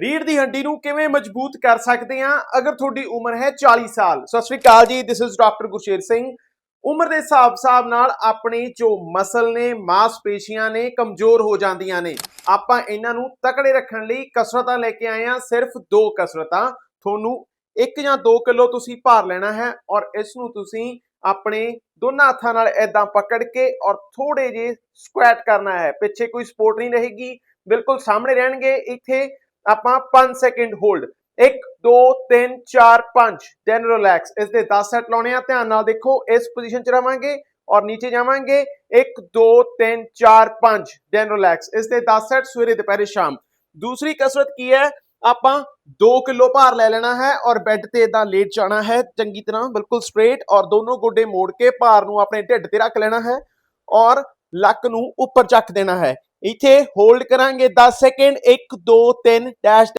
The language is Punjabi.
ਰੀੜ ਦੀ ਹੱਡੀ ਨੂੰ ਕਿਵੇਂ ਮਜ਼ਬੂਤ ਕਰ ਸਕਦੇ ਹਾਂ? ਅਗਰ ਤੁਹਾਡੀ ਉਮਰ ਹੈ 40 ਸਾਲ, ਸਤਿ ਸ਼੍ਰੀ ਅਕਾਲ ਜੀ this is doctor Gursher Singh. ਉਮਰ ਦੇ ਹਿਸਾਬ-ਹਿਸਾਬ ਨਾਲ ਆਪਣੇ ਜੋ ਮਸਲ ਨੇ, ਮਾਸਪੇਸ਼ੀਆਂ ਨੇ ਕਮਜ਼ੋਰ ਹੋ ਜਾਂਦੀਆਂ ਨੇ। ਆਪਾਂ ਇਹਨਾਂ ਨੂੰ ਤਕੜੇ ਰੱਖਣ ਲਈ ਕਸਰਤਾਂ ਲੈ ਕੇ ਆਏ ਹਾਂ, ਸਿਰਫ ਦੋ ਕਸਰਤਾਂ। ਤੁਹਾਨੂੰ 1 ਜਾਂ 2 ਕਿਲੋ ਤੁਸੀਂ ਭਾਰ ਲੈਣਾ ਹੈ ਔਰ ਇਸ ਨੂੰ ਤੁਸੀਂ ਆਪਣੇ ਦੋਨਾਂ ਹੱਥਾਂ ਨਾਲ ਐਦਾਂ ਪਕੜ ਕੇ ਔਰ ਥੋੜੇ ਜੇ ਸਕੁਐਟ ਕਰਨਾ ਹੈ। ਪਿੱਛੇ ਕੋਈ ਸਪੋਰਟ ਨਹੀਂ ਰਹੇਗੀ, ਬਿਲਕੁਲ ਸਾਹਮਣੇ ਰਹਿਣਗੇ। ਇੱਥੇ ਆਪਾਂ 5 ਸੈਕਿੰਡ ਹੋਲਡ 1 2 3 4 5 ਦੈਨ ਰਿਲੈਕਸ ਇਸ ਦੇ 10 ਸੈਟ ਲਾਉਣੇ ਆ। ਧਿਆਨ ਨਾਲ ਦੇਖੋ, ਇਸ ਪੋਜੀਸ਼ਨ 'ਚ ਰਵਾਂਗੇ ਔਰ ਨੀਚੇ ਜਾਵਾਂਗੇ। 1 2 3 4 5 ਦੈਨ ਰਿਲੈਕਸ ਇਸ ਦੇ 10 ਸੈਟ ਸਵੇਰੇ, ਦੁਪਹਿਰੇ, ਸ਼ਾਮ। ਦੂਸਰੀ ਕਸਰਤ ਕੀ ਹੈ? ਆਪਾਂ 2 ਕਿਲੋ ਭਾਰ ਲੈ ਲੈਣਾ ਹੈ ਔਰ ਬੈੱਡ ਤੇ ਇਦਾਂ ਲੇਟ ਜਾਣਾ ਹੈ। ਚੰਗੀ ਤਰ੍ਹਾਂ ਬਿਲਕੁਲ ਸਟ੍ਰੇਟ ਔਰ ਦੋਨੋਂ ਗੋਡੇ ਮੋੜ ਕੇ ਭਾਰ ਨੂੰ ਆਪਣੇ ਢਿੱਡ ਤੇ ਰੱਖ ਲੈਣਾ ਹੈ। ਔਰ ਲੱਕ ਨੂੰ ਉੱਪਰ ਚੱਕ ਦੇਣਾ ਹੈ। ਇੱਥੇ ਹੋਲਡ ਕਰਾਂਗੇ 10 ਸੈਕਿੰਡ 1 2 3 ਡੈਸ਼